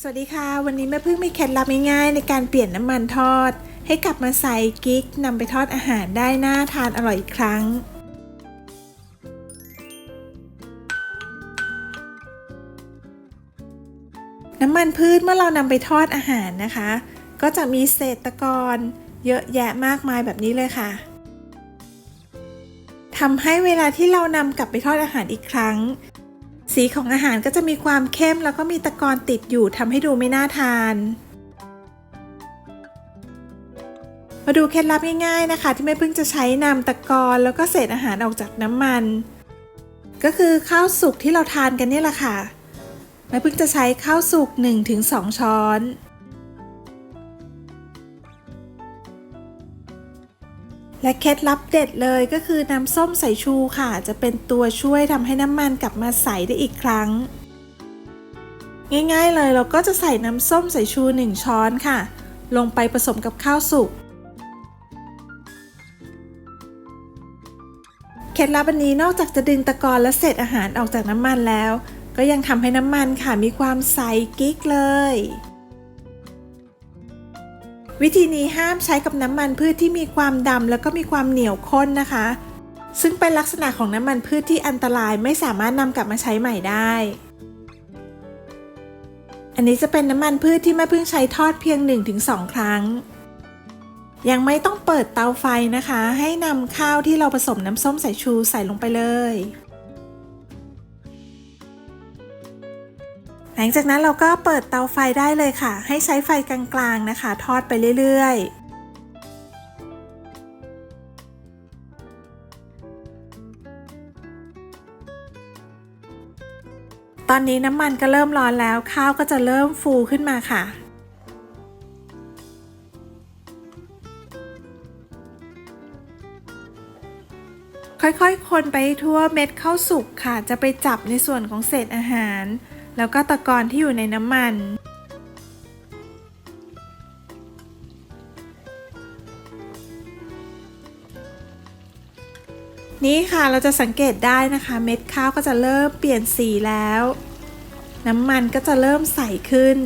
สวัสดีค่ะ วันนี้แม่พึ่งมีเคล็ดลับง่ายๆในการเปลี่ยนน้ำมันทอด ให้กลับมาใส่กิ๊กนำไปทอดอาหารได้น่าทานอร่อยอีกครั้ง น้ำมันพืชเมื่อเรานำไปทอดอาหารนะคะ ก็จะมีเศษตะกอนเยอะแยะมากมายแบบนี้เลยค่ะทำให้เวลาที่เรานำกลับไปทอดอาหารอีกครั้ง สีของอาหารก็จะมีความเข้มแล้วก็มีตะกอนติดอยู่ทำให้ดูไม่น่าทาน มาดูเคล็ดลับง่ายๆนะคะ ที่แม่พึ่งจะใช้นำตะกอนแล้วก็เศษอาหารออกจากน้ำมัน ก็คือข้าวสุกที่เราทานกันเนี่ยแหละค่ะแม่พึ่งจะใช้ข้าวสุก1-2 ช้อน และเคล็ดลับเด็ดเลยก็คือน้ำส้มสายชูค่ะ จะเป็นตัวช่วยทำให้น้ำมันกลับมาใสได้อีกครั้ง ง่ายๆเลยเราก็จะใส่น้ำส้มสายชู 1 ช้อนค่ะ ลงไปผสมกับข้าวสุกเคล็ดลับอันนี้นอกจากจะดึงตะกอนและเศษอาหารออกจากน้ำมันแล้ว ก็ยังทำให้น้ำมันค่ะมีความใสกิ๊กเลย วิธีนี้ห้ามใช้กับน้ำมันพืชที่มีความดำแล้วก็มีความเหนียวข้นนะคะ ซึ่งเป็นลักษณะของน้ำมันพืชที่อันตรายไม่สามารถนำกลับมาใช้ใหม่ได้ อันนี้จะเป็นน้ำมันพืชที่แม่เพิ่งใช้ทอดเพียง 1-2 ครั้ง ยังไม่ต้องเปิดเตาไฟนะคะ ให้นำข้าวที่เราผสมน้ำส้มสายชูใส่ลงไปเลย หลังจากนั้นเราก็เปิดเตาไฟได้เลยค่ะ ให้ใช้ไฟกลางๆนะคะ ทอดไปเรื่อยๆตอนนี้น้ำมันก็เริ่มร้อนแล้วข้าวก็จะเริ่มฟูขึ้นมาค่ะ ค่อยๆ คนไปทั่วเม็ดข้าวสุกค่ะ จะไปจับในส่วนของเศษอาหาร แล้วก็ตะกอนที่อยู่ในน้ำมัน นี่ค่ะเราจะสังเกตได้นะคะ เม็ดข้าวก็จะเริ่มเปลี่ยนสีแล้ว น้ำมันก็จะเริ่มใสขึ้น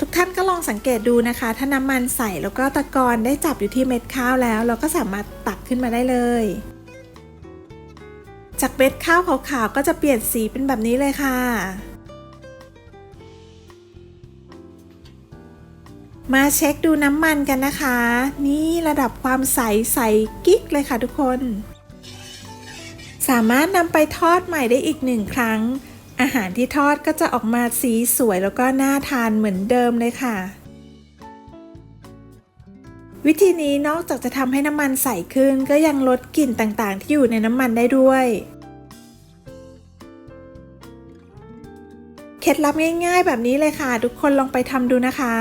ทุกท่านก็ลองสังเกตดูนะคะ ถ้าน้ำมันใสแล้วก็ตะกอนได้จับอยู่ที่เม็ดข้าวแล้ว เราก็สามารถตักขึ้นมาได้เลย จากเม็ดข้าวขาวๆก็จะเปลี่ยนสีเป็นแบบนี้เลยค่ะ มาเช็คดูน้ำมันกันนะคะ นี่ระดับความใสใสกิ๊กเลยค่ะทุกคน สามารถนำไปทอดใหม่ได้อีกหนึ่งครั้ง อาหารที่ทอดก็จะออกมาสีสวยแล้วก็น่าทานเหมือนเดิมเลยค่ะวิธีนี้นอกจากจะทำให้น้ำมันใสขึ้นก็ยังลดกลิ่นต่างๆ ที่อยู่ในน้ำมันได้ด้วย เคล็ดลับง่ายๆ แบบนี้เลยค่ะ ทุกคนลองไปทำดูนะคะ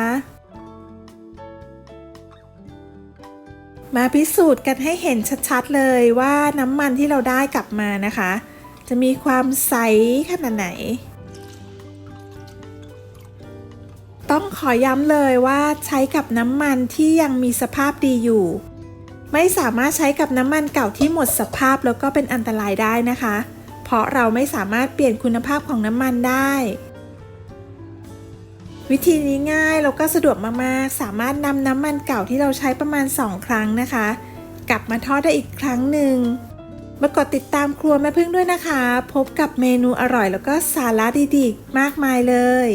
มาพิสูจน์กันให้เห็นชัดๆเลยว่าน้ำมันที่เราได้กลับมานะคะ จะมีความใสขนาดไหน ต้องขอย้ำเลยว่าใช้กับน้ำมันที่ยังมีสภาพดีอยู่ ไม่สามารถใช้กับน้ำมันเก่าที่หมดสภาพแล้วก็เป็นอันตรายได้นะคะเพราะเราไม่สามารถเปลี่ยนคุณภาพของน้ำมันได้ วิธีนี้ง่ายแล้วก็สะดวกมากๆ สามารถนำน้ำมันเก่าที่เราใช้ประมาณ 2 ครั้งนะคะ กลับมาทอดได้อีกครั้งหนึ่งมากดติดตามครัวแม่พึ่งด้วยนะคะ พบกับเมนูอร่อยแล้วก็สาระดีๆ มากมายเลย